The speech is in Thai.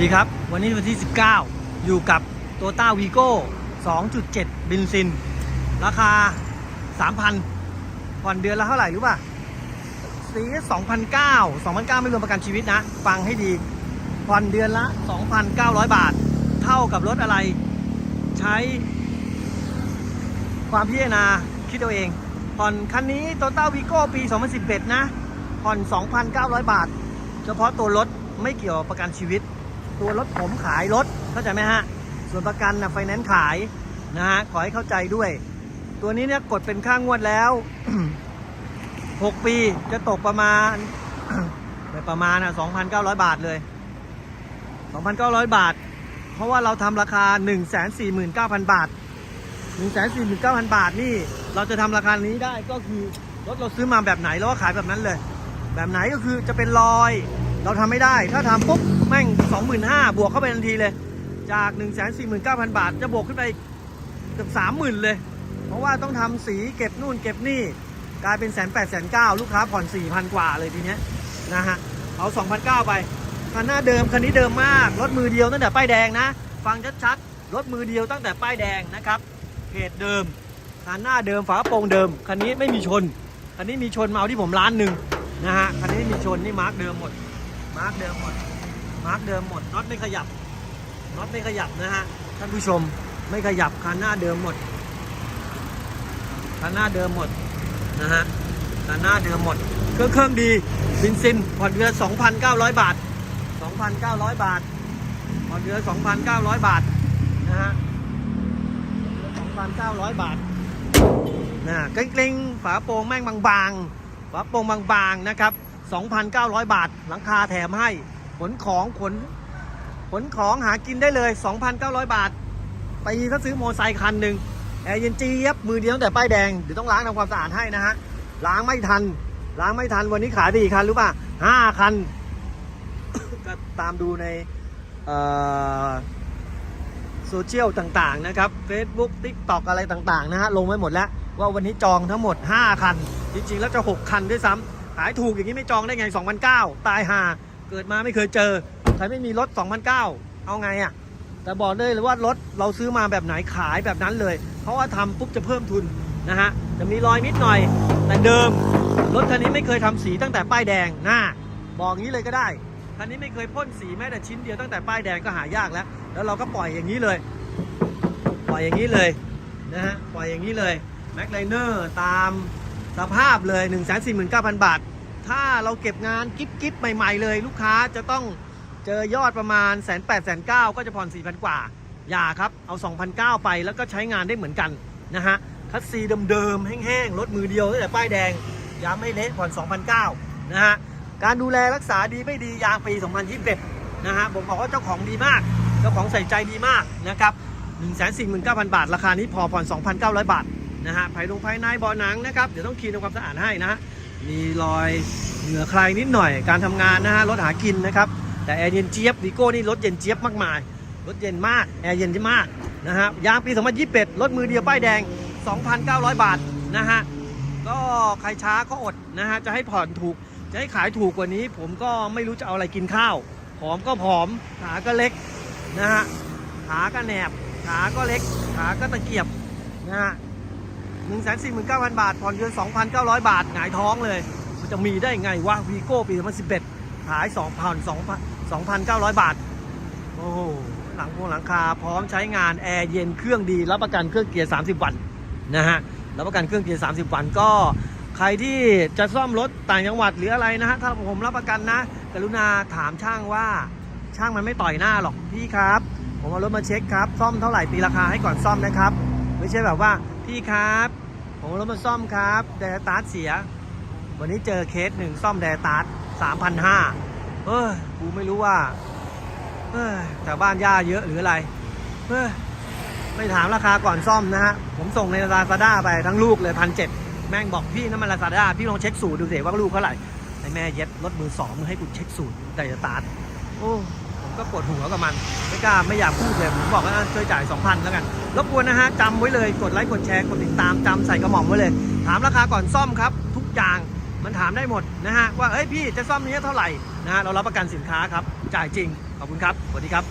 ดีครับ วันนี้วันที่ 19 อยู่กับโตต้าวีโก้2.7 บินซิน ราคา 3,000ผ่อนเดือนละเท่าไหร่รู้ป่ะสี2,900 2,900ไม่รวมประกันชีวิตนะ ฟังให้ดีผ่อนเดือนละ 2,900 บาท เท่ากับรถอะไร ใช้ ความพิจารณาคิดเอาเอง ผ่อนคันนี้โตต้าวีโก้ปี 2011 นะ ผ่อน 2,900 บาท เฉพาะตัวรถไม่เกี่ยวประกันชีวิต ตัวรถผมขายรถเข้าใจไหมฮะ ส่วนประกันนะไฟแนนซ์ขายนะฮะขอให้เข้าใจด้วย ตัวนี้เนี่ยกดเป็นค่างวดแล้ว 6 ปีจะตกประมาณไม่ประมาณอะ2,900 บาทเลย 2,900 บาท เพราะว่าเราทำราคา 149,000 บาท 149,000 บาทนี่เราจะทำราคานี้ได้ก็คือรถเราซื้อมาแบบไหนเราก็ขายแบบนั้นเลย แบบไหนก็คือจะเป็นรอย เราทำไม่ได้ ถ้าทำปุ๊บแม่ง 25,000 บวกเข้าไปทันทีเลย จาก 149,000 บาท จะบวกขึ้นไปเกือบ30,000 เลย เพราะว่าต้องทำสีเก็บนู่นเก็บนี่ กลายเป็นแสนแปดแสนเก้าลูกค้าผ่อน 4,000 กว่าเลยทีเนี้ยนะฮะ เอา 2,900 ไป คันหน้าเดิม คันนี้เดิมมาก รถมือเดียวตั้งแต่ป้ายแดงนะ ฟังชัดๆ รถมือเดียวตั้งแต่ป้ายแดงนะครับเพจเดิม คันหน้าเดิม ฝากระโปรงเดิม คันนี้ไม่มีชน คันนี้มีชนมาเอาที่ผมล้านหนึ่งนะฮะ คันนี้มีชนนี่มาร์กเดิมหมด มาร์กเดิมหมด มาร์กเดิมหมด น็อตไม่ขยับ น็อตไม่ขยับนะฮะ ท่านผู้ชม ไม่ขยับคันหน้าเดิมหมด คันหน้าเดิมหมดนะฮะ คันหน้าเดิมหมด เครื่องเครื่องดีบินซินผ่อนเดือน2,900 บาท 2,900 บาทผ่อนเดือน2,900 บาทนะฮะ2,900 บาทนะเกร็งๆฝาโปร่งแม่งบางๆ ฝาโปร่งบางๆ นะครับ 2,900 บาท หลังคาแถมให้ ขนของขนขนของหากินได้เลย 2,900 บาท ไปถ้าซื้อโมอไซค์คันหนึ่งแอร์เย็นจี๊ยบมือเดียวตั้งแต่ป้ายแดง เดี๋ยวต้องล้างทำความสะอาดให้นะฮะ ล้างไม่ทัน ล้างไม่ทันวันนี้ขายไปกี่คันรู้ป่ะห้าคัน ก็ตามดูในโซเชียลต่างๆนะครับ Facebook TikTok อะไรต่างๆนะฮะ ลงไว้หมดแล้ว ว่าวันนี้จองทั้งหมด 5 คัน จริงๆ แล้วจะ 6 คันด้วยซ้ำายถูกอย่างนี้ไม่จองได้ไง 2,009 ตายห่าเกิดมาไม่เคยเจอ ใครไม่มีรถ 2,009 เอาไงอะ่ะ แต่บอกเลยเลยว่ารถเราซื้อมาแบบไหนขายแบบนั้นเลย เพราะว่าทำปุ๊บจะเพิ่มทุนนะฮะ จะมีรอยนิดหน่อย แต่เดิม รถคันนี้ไม่เคยทำสีตั้งแต่ป้ายแดงนะบอกงี้เลยก็ได้ คันนี้ไม่เคยพ่นสีแม้แต่ชิ้นเดียวตั้งแต่ป้ายแดงก็หายากแล้ว แล้วเราก็ปล่อยอย่างนี้เลย ปล่อยอย่างนี้เลยนะฮะ ปล่อยอย่างนี้เลยแม็กไลเนอร์ตาม สภาพเลย 1 4 9 0 0 0 บาท ถ้าเราเก็บงานกิ๊บกิ๊บใหม่ๆเลย ลูกค้าจะต้องเจอยอดประมาณแสนแปดแสนเก้าก็จะผ่อน4 0 0 0กว่า อย่าครับ เอา2,009ไปแล้วก็ใช้งานได้เหมือนกันนะฮะคัสซีเดิมๆ แห้งๆ รถมือเดียวตั้งแต่ป้ายแดง ย้ำให้เละผ่อน2,009นะฮะ การดูแลรักษาดีไม่ดียางปี 2021 นะฮะ ผมบอกว่าเจ้าของดีมาก เจ้าของใส่ใจดีมากนะครับ 149,000 บาท ราคานี้พอผ่อน 2,900 บาท นะฮะภายลงภายในเบาะหนังนะครับ เดี๋ยวต้องคลีนทำความสะอาดให้นะฮะ มีรอยเหงื่อใครนิดหน่อย การทำงานนะฮะ รถหากินนะครับ แต่แอร์เย็นเจี๊ยบวีโก้นี่รถเย็นเจี๊ยบมากมาย รถเย็นมาก แอร์เย็นมากนะฮะ ยางปี 2021 รถมือเดียวป้ายแดง 2,900 บาทนะฮะ ก็ใครช้าก็อดนะฮะ จะให้ผ่อนถูก จะให้ขายถูกกว่านี้ ผมก็ไม่รู้จะเอาอะไรกินข้าว ผอมก็ผอม ขาก็เล็กนะฮะ ขาก็แหนบ ขาก็เล็ก ขาก็ตะเกียบนะฮะ หนึ่งแสนสี่หมื่นเก้าพันบาท ผ่อนเดือนสองพันเก้าร้อยบาท หงายท้องเลย มันจะมีได้ไงวะวีโก้ปีสองพันสิบเอ็ดขายสองพันสองพันสองพันเก้าร้อยบาท โอ้โหหลังพวงหลังคาพร้อมใช้งาน แอร์เย็นเครื่องดี รับประกันเครื่องเกียร์ 30 วันนะฮะ รับประกันเครื่องเกียร์ 30 วันก็ใครที่จะซ่อมรถต่างจังหวัดหรืออะไรนะฮะ ถ้าผมรับประกันนะ กรุณาถามช่างว่าช่างมันไม่ต่อยหน้าหรอกพี่ครับ ผมเอารถมาเช็คครับ ซ่อมเท่าไหร่ตีราคาให้ก่อนซ่อมนะครับ ไม่ใช่แบบว่าพี่ครับ ผมรถมาซ่อมครับแดร์ตาร์ทเสีย วันนี้เจอเคสหนึ่งซ่อมแดร์ตาร์ทสามพันห้าเฮ้ยกูไม่รู้ว่าเฮ้ยแถวบ้านย่าเยอะหรืออะไรเฮ้ยไม่ถามราคาก่อนซ่อมนะฮะ ผมส่งในลาซาด้าไปทั้งลูกเลยพันเจ็ดแม่งบอกพี่น้ำมันลาซาด้าพี่ลองเช็คสูตรดูสิว่าลูกเท่าไหร่ไอ้แม่เย็ดรถมือสองมึงให้กูเช็คสูตรไดร์ตาร์ทโอ้ ก็ปวดหัวกับมัน ไม่กล้าไม่อยากพูดเลยผมบอกว่าช่วยจ่าย 2,000 แล้วกันรบกวนนะฮะจำไว้เลยกดไลค์กดแชร์กดติดตามจำใส่กระหม่อมไว้เลย ถามราคาก่อนซ่อมครับ ทุกอย่างมันถามได้หมดนะฮะว่าเอ้ยพี่จะซ่อมนี้เท่าไหร่นะฮะเรารับประกันสินค้าครับจ่ายจริงขอบคุณครับสวัสดีครับ